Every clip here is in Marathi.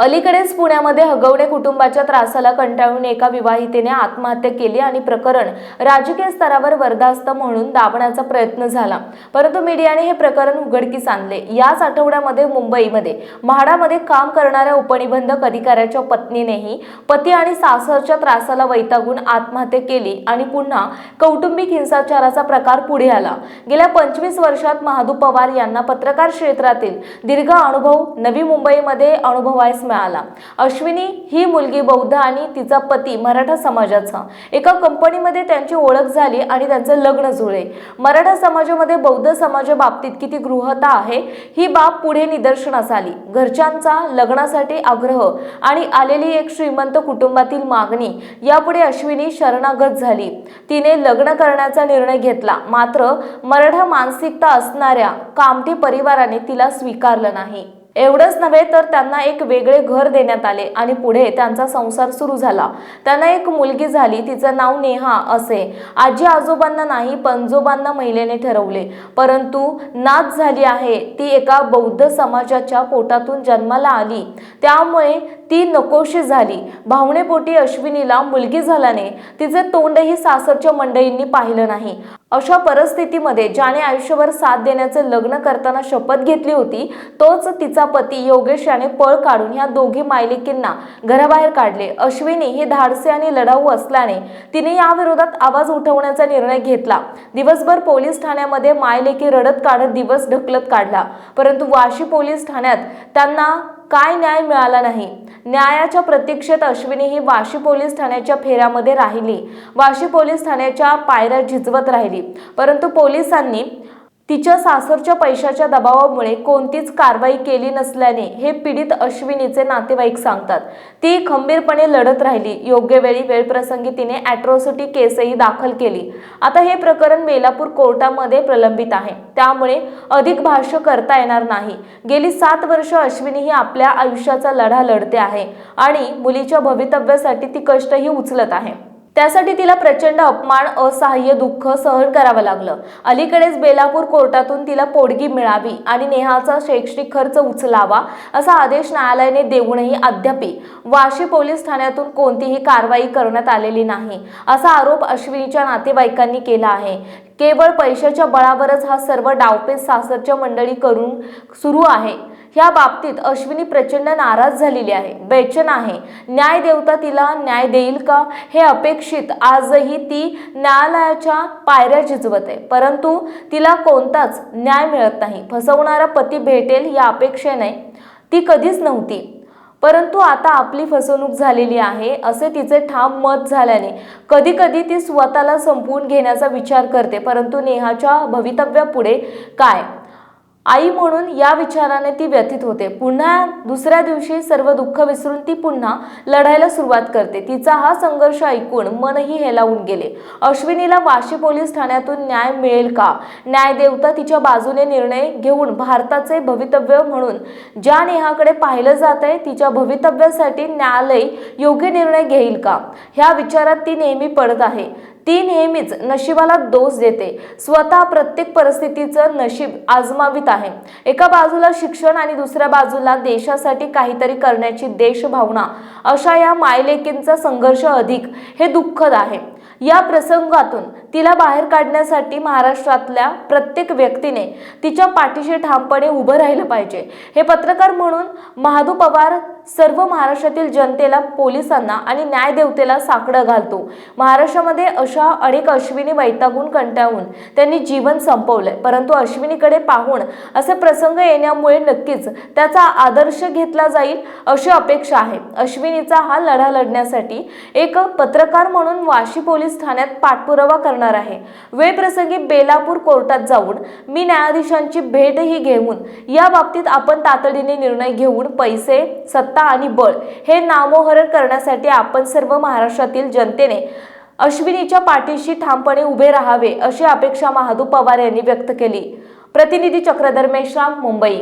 अलीकडेच पुण्यामध्ये हगवणे कुटुंबाच्या त्रासाला कंटाळून एका विवाहितेने आत्महत्या केली आणि प्रकरण राजकीय स्तरावर वरदास्त म्हणून दाबण्याचा प्रयत्न झाला. परंतु मीडियाने हे प्रकरण उघडकीस आणले. याच आठवड्यामध्ये मुंबईमध्ये म्हाडामध्ये काम करणाऱ्या उपनिबंधक अधिकाऱ्याच्या पत्नीनेही पती आणि सासरच्या त्रासाला वैतागून आत्महत्या केली आणि पुन्हा कौटुंबिक हिंसाचाराचा प्रकार पुढे आला. गेल्या पंचवीस वर्षात महादू पवार यांना पत्रकार क्षेत्रातील दीर्घ अनुभव नवी मुंबईमध्ये अनुभवायस मिळाला. अश्विनी ही मुलगी बौद्ध आणि तिचा पती मराठा समाजाचा. एका कंपनीमध्ये त्यांची ओळख झाली आणि त्यांचं लग्न जुळले मराठा समाजामध्ये बौद्ध समाजाबाबतीत किती गृहता आहे ही बाब पुढे निदर्शनास आली. घरच्यांचा लग्नासाठी आग्रह आणि आलेली एक श्रीमंत कुटुंबातील मागणी यापुढे अश्विनी शरणागत झाली. तिने लग्न करण्याचा निर्णय घेतला. मात्र मराठा मानसिकता असणाऱ्या कामठी परिवाराने तिला स्वीकारलं नाही. एवढंच नव्हे तर त्यांना एक वेगळे घर देण्यात आले आणि पुढे त्यांचा संसार सुरू झाला. त्यांना एक मुलगी झाली तिचं नाव नेहा असे. आजी आजोबांना नाही पंजोबांना महिलेने ठरवले. परंतु नाच झाली आहे ती एका बौद्ध समाजाच्या पोटातून जन्माला आली. त्यामुळे ती नकोशी झाली. भावनेपोटी अश्विनीला मुलगी झाल्याने तिचे तोंडही सासरच्या मंडळींनी पाहिलं नाही. अशा परिस्थितीमध्ये ज्याने आयुष्यभर साथ देण्याचे लग्न करताना शपथ घेतली होती तोच तिचा पती योगेश याने पळ काढून ह्या दोघी मायलिकींना घराबाहेर काढले. अश्विनी ही धाडसे आणि लढाऊ असल्याने तिने याविरोधात आवाज उठवण्याचा निर्णय घेतला. दिवसभर पोलीस ठाण्यामध्ये मायलेकी रडत काढत दिवस ढकलत काढला. परंतु वाशी पोलीस ठाण्यात त्यांना काय न्याय मिळाला नाही. न्यायाच्या प्रतीक्षेत अश्विनी ही वाशी पोलीस ठाण्याच्या फेऱ्यामध्ये राहिली. वाशी पोलीस ठाण्याच्या पायऱ्या झिजवत राहिली. परंतु पोलिसांनी तिच्या सासरच्या पैशाच्या दबावामुळे कोणतीच कारवाई केली नसल्याने हे पीडित अश्विनीचे नातेवाईक सांगतात. ती खंबीरपणे लढत राहिली. योग्य वेळी वेळप्रसंगी तिने अॅट्रॉसिटी केसही दाखल केली. आता हे प्रकरण बेलापूर कोर्टामध्ये प्रलंबित आहे. त्यामुळे अधिक भाष्य करता येणार नाही. गेली सात वर्ष अश्विनी ही आपल्या आयुष्याचा लढा लढते आहे आणि मुलीच्या भवितव्यासाठी ती कष्टही उचलत आहे. त्यासाठी तिला प्रचंड अपमान असहाय्य दुःख सहन करावं लागलं. अलीकडेच बेलापूर कोर्टातून तिला पोडगी मिळावी आणि नेहाचा शैक्षणिक खर्च उचलावा असा आदेश न्यायालयाने देऊनही अद्याप वाशी पोलीस ठाण्यातून कोणतीही कारवाई करण्यात आलेली नाही असा आरोप अश्विनीच्या नातेवाईकांनी केला आहे. केवळ पैशाच्या बळावरच हा सर्व डावपेच सासरच्या मंडळी करून सुरू आहे. ह्या बाबतीत अश्विनी प्रचंड नाराज झालेली आहे. बेचन आहे. न्याय देवता तिला न्याय देईल का? हे अपेक्षित आजही ती न्यायालयाच्या पायऱ्या झिजवते. परंतु तिला कोणताच न्याय मिळत नाही. फसवणारा पती भेटेल या अपेक्षेने ती कधीच नव्हती. परंतु आता आपली फसवणूक झालेली आहे असे तिचे ठाम मत झाल्याने कधी कधी ती स्वतःला संपवून घेण्याचा विचार करते. परंतु नेहाच्या भवितव्यापुढे काय? आई म्हणून या विचाराने ती व्यथित होते. पुन्हा दुसऱ्या दिवशी सर्व दुःख विसरून ती पुन्हा लढायला सुरुवात करते. तिचा हा संघर्ष ऐकून मनही हेलावून गेले. अश्विनीला वाशी पोलीस ठाण्यातून न्याय मिळेल का? न्यायदेवता तिच्या बाजूने निर्णय घेऊन भारताचे भवितव्य म्हणून ज्या नेहाकडे पाहिलं जात आहे तिच्या भवितव्यासाठी न्यायालय योग्य निर्णय घेईल का? ह्या विचारात ती नेहमी पडत आहे. ती नेहमीच नशिबाला दोष देते. स्वतः प्रत्येक परिस्थितीचं नशीब आजमावित आहे. एका बाजूला शिक्षण आणि दुसऱ्या बाजूला देशासाठी काहीतरी करण्याची देशभावना. अशा या मायलेकींचा संघर्ष अधिक. हे दुःखद आहे. या प्रसंगातून तिला बाहेर काढण्यासाठी महाराष्ट्रातल्या प्रत्येक व्यक्तीने तिच्या पाठीशी ठामपणे उभं राहिलं पाहिजे. हे पत्रकार म्हणून महादू पवार सर्व महाराष्ट्रातील जनतेला पोलिसांना आणि न्यायदेवतेला साकडं घालतो. महाराष्ट्रामध्ये अशा अनेक अश्विनी वैतागून कंटाळून त्यांनी जीवन संपवलंय. परंतु अश्विनीकडे पाहून असे प्रसंग येण्यामुळे नक्कीच त्याचा आदर्श घेतला जाईल अशी अपेक्षा आहे. अश्विनीचा हा लढा लढण्यासाठी एक पत्रकार म्हणून वाशी पोलीस ठाण्यात पाठपुरावा करणार आहे. वेळप्रसंगी बेलापूर कोर्टात जाऊन मी न्यायाधीशांची भेटही घेऊन या बाबतीत आपण तातडीने निर्णय घेऊन पैसे सत्ता आणि बळ हे नामोहरण करण्यासाठी आपण सर्व महाराष्ट्रातील जनतेने अश्विनीच्या पाठीशी ठामपणे उभे राहावे अशी अपेक्षा महादू पवार यांनी व्यक्त केली. प्रतिनिधी चक्रधर मेश्राम मुंबई.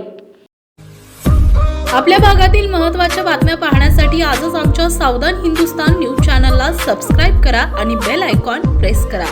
आपल्या भागातील महत्त्वाच्या बातम्या पाहण्यासाठी आजच आमच्या सावधान हिंदुस्तान न्यूज चॅनलला सबस्क्राईब करा आणि बेल आयकॉन प्रेस करा.